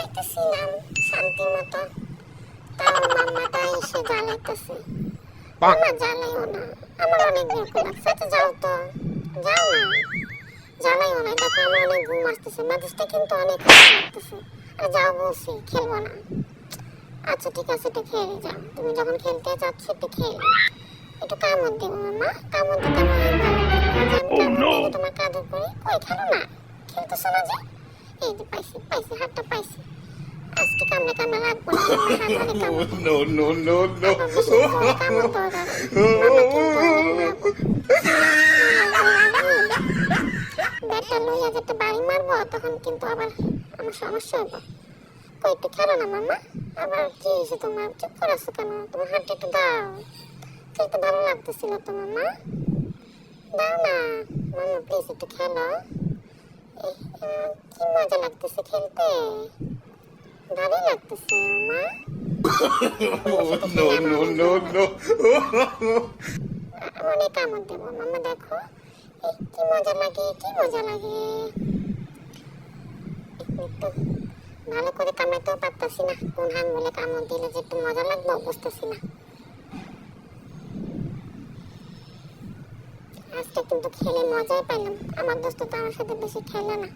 ঘুমাইতেছিলাম শান্তি মতো। তাও মাম্মাটা এসে জ্বালাইতেছে। মাম্মা জ্বালাইও না। আমার অনেক বিরক্ত লাগছে আচ্ছা যাও তো। যাও না। জ্বালাইও না। দেখো আমার অনেক ঘুম আসতেছে। মেজাজটা কিন্তু অনেক খারাপ লাগতেছে আর যাও বলছি খেলব না। আচ্ছা ঠিক আছে একটু খেলে যাও। তুমি যখন খেলতে যাচ্ছ একটু খেলে একটু কামড় দিব মামা কামড় দিতে আমার অনেক ভালো লাগে দিয়ে তোমার কাঁধে করি। কই খেলো না? খেলতেছো না যে? এই যে পাইছি পাইছি হাতটা পাইছি। আজকে কামড়ে কামড়ে রাখব না না। ব্যাটটা লইয়া বাড়ি মারবো তখন কিন্তু আবার আমার সমস্যা কই একটু খেলো না মামা? আবার কি হয়েছে তোমার? চুপ করে কেন? তোমার হাতটা একটু দাও। খেলতে ভালো লাগতেছিল তো মামা। দাও না। মামা প্লিজ একটু খেলো। কি মজা লাগতেছে খেলতে? ভালোই লাগতেছে. অনেক দেবো মামা দেখো। কি মজা লাগে কি মজা লাগে? একটু ভালো করে কামড়াতেও পারতাছি না। কোন হান বলে কামড় দিলে যে একটু মজা লাগবে বুঝতেছি না আজকে কিন্তু খেলে মজাই পাইলাম। আমার দোস্ত তো আমার সাথে বেশি খেলে না।